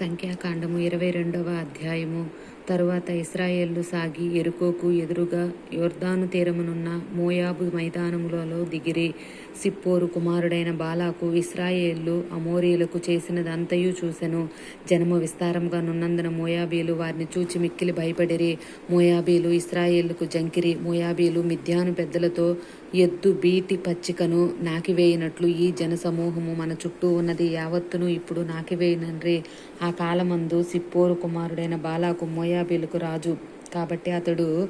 సంఖ్యాకాండము ఇరవై రెండవ అధ్యాయము. తరువాత ఇస్రాయేళ్ళు సాగి ఎరుకోకు ఎదురుగా యొర్దాను తీరమునున్న మోయాబు మైదానములలో దిగిరి. సిప్పోరు కుమారుడైన బాలాకు ఇస్రాయేళ్ళు అమోరీలకు చేసినదంతయు చూసెను. జనము విస్తారంగా నున్నందున మోయాబీలు వారిని చూచి మిక్కిలి భయపడిరి. మోయాబీలు ఇస్రాయేళ్ళకు జంకిరి. మోయాబీలు మిథ్యాను పెద్దలతో ఎద్దు బీటి పచ్చికను నాకివేయినట్లు ఈ జనసమూహము మన చుట్టూ ఉన్నది. యావత్తును ఇప్పుడు నాకివేయనండ్రి ఆ కాలమందు సిప్పోరు కుమారుడైన బాలాకు మోయా మోయాబీలకు రాజు. కాబట్టి అతడు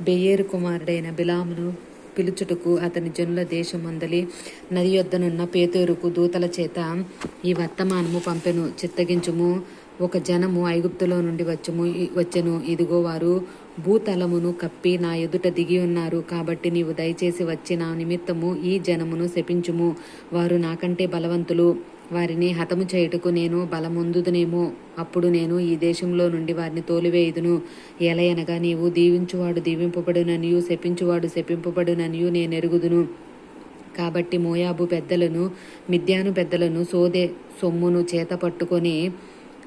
బెయేరు కుమారుడైన బిలామును పిలుచుటకు అతని జనుల దేశమందలి నది యొద్దనున్న పేతూరుకు దూతల చేత ఈ వర్తమానము పంపెను చిత్తగించుము. ఒక జనము ఐగుప్తులో నుండి వచ్చము వచ్చెను. ఇదిగో వారు భూతలమును కప్పి నా ఎదుట దిగి ఉన్నారు. కాబట్టి నీవు దయచేసి వచ్చి నా నిమిత్తము ఈ జనమును శపించుము. వారు నాకంటే బలవంతులు. వారిని హతము చేయుటకు నేను బలముందుదునేమో. అప్పుడు నేను ఈ దేశంలో నుండి వారిని తోలివేయుదును. ఎలయనగా నీవు దీవించువాడు దీవింపబడుననియు శపించువాడు శపింపబడుననియు నేను ఎరుగుదును. కాబట్టి మోయాబు పెద్దలను మిద్యాను పెద్దలను సోదే సొమ్మును చేత పట్టుకొని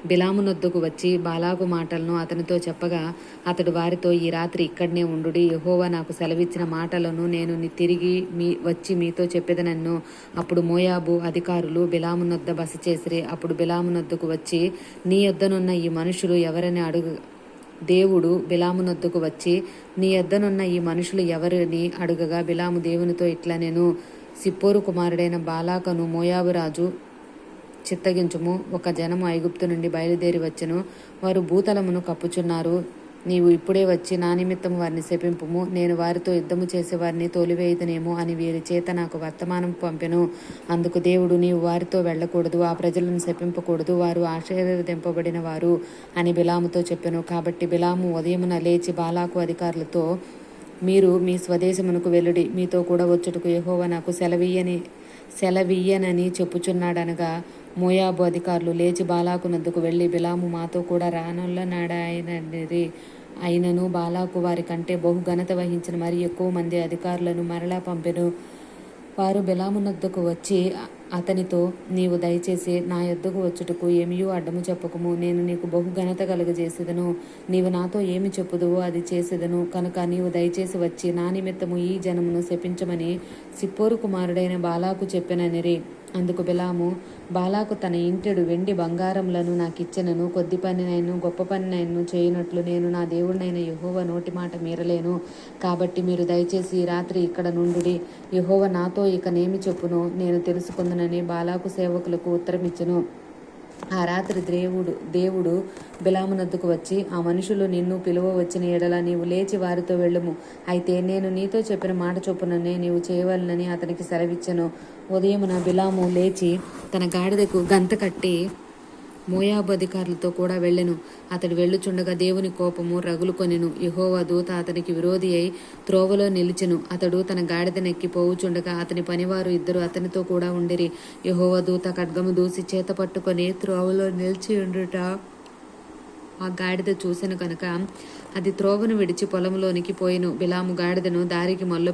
బిలామునొద్దకు వచ్చి బాలాగు మాటలను అతనితో చెప్పగా అతడు వారితో ఈ రాత్రి ఇక్కడనే ఉండుడి యహోవా నాకు సెలవిచ్చిన మాటలను నేను తిరిగి మీ వచ్చి మీతో చెప్పేదనన్ను. అప్పుడు మోయాబు అధికారులు బిలామునొద్ద బస చేసిరి అప్పుడు బిలామునొద్దకు వచ్చి నీ యొద్దనున్న ఈ మనుషులు ఎవరని అడుగు దేవుడు బిలామునొద్దకు వచ్చి నీ యొద్దనున్న ఈ మనుషులు ఎవరిని అడుగగా బిలాము దేవునితో ఇట్లా నేను సిప్పోరు కుమారుడైన బాలాకను మోయాబు రాజు చిత్తగించుము. ఒక జనము ఐగుప్తు నుండి బయలుదేరి వచ్చెను. వారు భూతలమును కప్పుచున్నారు. నీవు ఇప్పుడే వచ్చి నా నిమిత్తం వారిని శపింపుము. నేను వారితో యుద్ధము చేసే వారిని తోలివేయుదనేమో అని వీరి చేత నాకు వర్తమానం పంపెను. అందుకు దేవుడు నీవు వారితో వెళ్ళకూడదు ఆ ప్రజలను శపింపకూడదు. వారు ఆశీర్వదింపబడిన వారు అని బిలాముతో చెప్పెను. కాబట్టి బిలాము ఉదయమున లేచి బాలాకు అధికారులతో మీరు మీ స్వదేశమునకు వెల్లుడి మీతో కూడా వచ్చుటకు యెహోవా నాకు సెలవీయని సెలవీయనని చెప్పుచున్నాడనగా మోయాబు అధికారులు లేచి బాలాకు నద్దుకు వెళ్ళి బిలాము మాతో కూడా రానుల్లనాడాయనది అయినను బాలాకు వారి కంటే బహు ఘనత వహించిన మరి ఎక్కువ మంది అధికారులను మరలా పంపెను. వారు బిలామునొద్దకు వచ్చి అతనితో నీవు దయచేసి నా యొద్దకు వచ్చుటకు ఏమియూ అడ్డము చెప్పకము. నేను నీకు బహు ఘనత కలుగజేసేదను. నీవు నాతో ఏమి చెప్పుదువో అది చేసేదను. కనుక నీవు దయచేసి వచ్చి నా నిమిత్తము ఈ జనమును శపించమని సిప్పోరు కుమారుడైన బాలాకు చెప్పిననిరి అందుకు బిలాము బాలాకు తన ఇంటెడు వెండి బంగారములను నాకిచ్చెనను కొద్ది పనినైను గొప్ప పనినైను చేయనట్లు నేను నా దేవుడినైన యహోవ నోటి మాట మీరలేను. కాబట్టి మీరు దయచేసి ఈ రాత్రి ఇక్కడ నుండుడి యహోవ నాతో ఇక నేమి చెప్పును? నేను తెలుసుకుందనని బాలాకు సేవకులకు ఉత్తరమిచ్చెను. ఆ రాత్రి దేవుడు దేవుడు బిలామునద్దుకు వచ్చి ఆ మనుషులు నిన్ను పిలువ వచ్చిన ఎడల నీవు లేచి వారితో వెళ్ళుము. అయితే నేను నీతో చెప్పిన మాట చొప్పుననే నీవు చేయవలనని అతనికి సెలవిచ్చను. ఉదయమున బిలాము లేచి తన గాడిదకు గంత కట్టి మోయాబు అధికారులతో కూడా వెళ్ళెను. అతడు వెళ్ళుచుండగా దేవుని కోపము రగులుకొనెను. యహోవా దూత అతనికి విరోధి అయి త్రోవలో నిలిచెను. అతడు తన గాడిదనెక్కి పోవుచుండగా అతని పనివారు ఇద్దరు అతనితో కూడా ఉండిరి. యహోవా దూత ఖడ్గము దూసి చేత పట్టుకొని త్రోవలో నిలిచి ఉండుట ఆ గాడిద చూసెను కనుక అది త్రోవను విడిచి పొలంలోనికి పోయిను. బిలాము గాడిదను దారికి మల్లు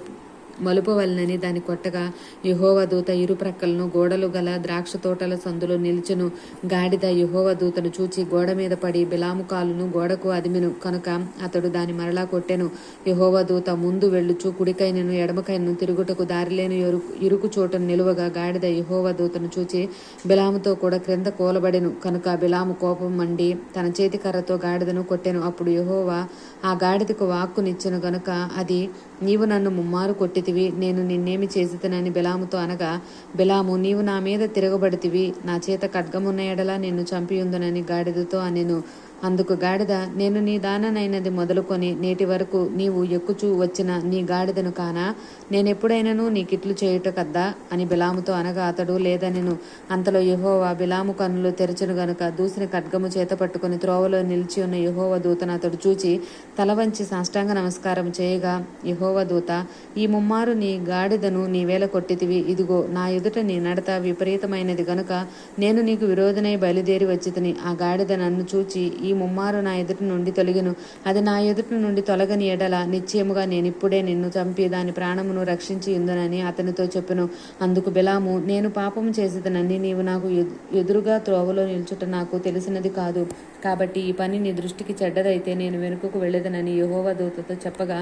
మలుపు వలనని దాని కొట్టగా యహోవ దూత ఇరు ప్రక్కలను గోడలు గల ద్రాక్ష తోటల సందులో నిల్చెను. గాడిద యహోవ దూతను చూచి గోడ మీద పడి బిలాము కాలును గోడకు అదిమెను. కనుక అతడు దాని మరలా కొట్టెను. యహోవ దూత ముందు వెళ్ళుచు కుడికైనను ఎడమకైనను తిరుగుటకు దారిలేని ఇరుకు ఇరుకు చోటను నిలువగా గాడిద యహోవ దూతను చూచి బిలాముతో కూడా క్రింద కూలబడెను. కనుక బిలాము కోపం మండి తన చేతి కర్రతో గాడిదను కొట్టెను. అప్పుడు యహోవా ఆ గాడిదకు వాక్కునిచ్చెను. గనుక అది నీవు నన్ను ముమ్మారు కొట్టితివి నేను నిన్నేమి చేసితనని బిలాముతో అనగా బిలాము నీవు నా మీద తిరగబడితివి నా చేత ఖడ్గమున్న ఎడలా నిన్ను చంపియుందునని గాడిదతో అనెను. అందుకు గాడిద నేను నీ దాననైనది మొదలుకొని నేటి వరకు నీవు ఎక్కుచూ వచ్చిన నీ గాడిదను కానా? నేనెప్పుడైనను నీకిట్లు చేయుట కద్దా అని బిలాముతో అనగా అతడు లేదనెను. అంతలో యహోవా బిలాము కన్నులు తెరచును గనుక దూసిన ఖడ్గము చేత పట్టుకుని త్రోవలో నిలిచి ఉన్న యహోవ దూతను అతడు చూచి తల వంచి సాష్టాంగ నమస్కారం చేయగా యహోవ దూత ఈ ముమ్మారు నీ గాడిదను నీవేళ కొట్టితివి. ఇదిగో నా ఎదుట నీ నడత విపరీతమైనది గనుక నేను నీకు విరోధనై బయలుదేరి వచ్చితిని. ఆ గాడిద నన్ను చూచి ఈ ముమ్మారు నా ఎదుటి నుండి తొలగిను. అది నా ఎదుటి నుండి తొలగని ఎడల నిశ్చయముగా నేనిప్పుడే నిన్ను చంపి దాని ప్రాణమును రక్షించి ఉందనని అతనితో చెప్పెను. అందుకు బిలాము నేను పాపము చేసేదనని నీవు నాకు ఎదురుగా త్రోవలో నిల్చుట నాకు తెలిసినది కాదు. కాబట్టి ఈ పని నీ దృష్టికి చెడ్డదైతే నేను వెనుకకు వెళ్ళేదనని యహోవ దూతతో చెప్పగా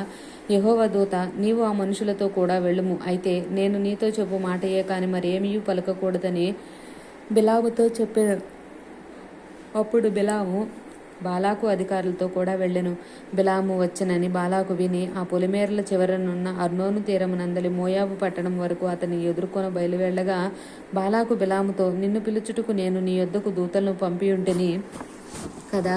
యహోవ దూత నీవు ఆ మనుషులతో కూడా వెళ్ళుము. అయితే నేను నీతో చెప్పు మాటయే కాని మరేమీ పలకకూడదని బిలాముతో చెప్పాను అప్పుడు బిలాము బాలాకు అధికారులతో కూడా వెళ్ళెను. బిలాము వచ్చనని బాలాకు విని ఆ పొలిమేరల చివరనున్న అర్నోను తీరమునందలి మోయాబు పట్టణం వరకు అతని ఎదుర్కొని బయలువెళ్ళగా బాలాకు బిలాముతో నిన్ను పిలుచుటకు నేను నీ యొద్దకు దూతలను పంపియుంటిని కదా?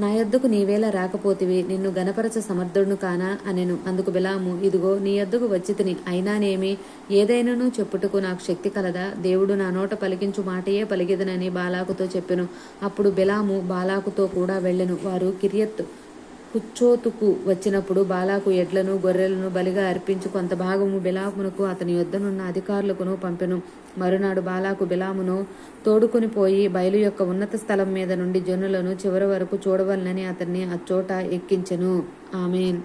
నా యొద్దకు నీవేళ రాకపోతివి నిన్ను గణపరచ సమర్థుడును కానా అనెను. అందుకు బిలాము ఇదిగో నీ యొద్దకు వచ్చితిని అయినానేమి? ఏదైనాను చెప్పుటకు నాకు శక్తి కలదా? దేవుడు నా నోట పలికించు మాటయే పలికిదనని బాలాకుతో చెప్పెను. అప్పుడు బిలాము బాలాకుతో కూడా వెళ్ళెను. వారు కిరియత్ కుచ్చోతుకు వచ్చినప్పుడు బాలాకు ఎడ్లను గొర్రెలను బలిగా అర్పించి కొంత భాగము బిలామునకు అతని యొద్దనున్న అధికారులకును పంపెను. మరునాడు బాలాకు బిలామును తోడుకుని పోయి బయలు యొక్క ఉన్నత స్థలం మీద నుండి జనులను చివరి వరకు చూడవలనని అతన్ని అచ్చోట ఎక్కించెను. ఆమెన్.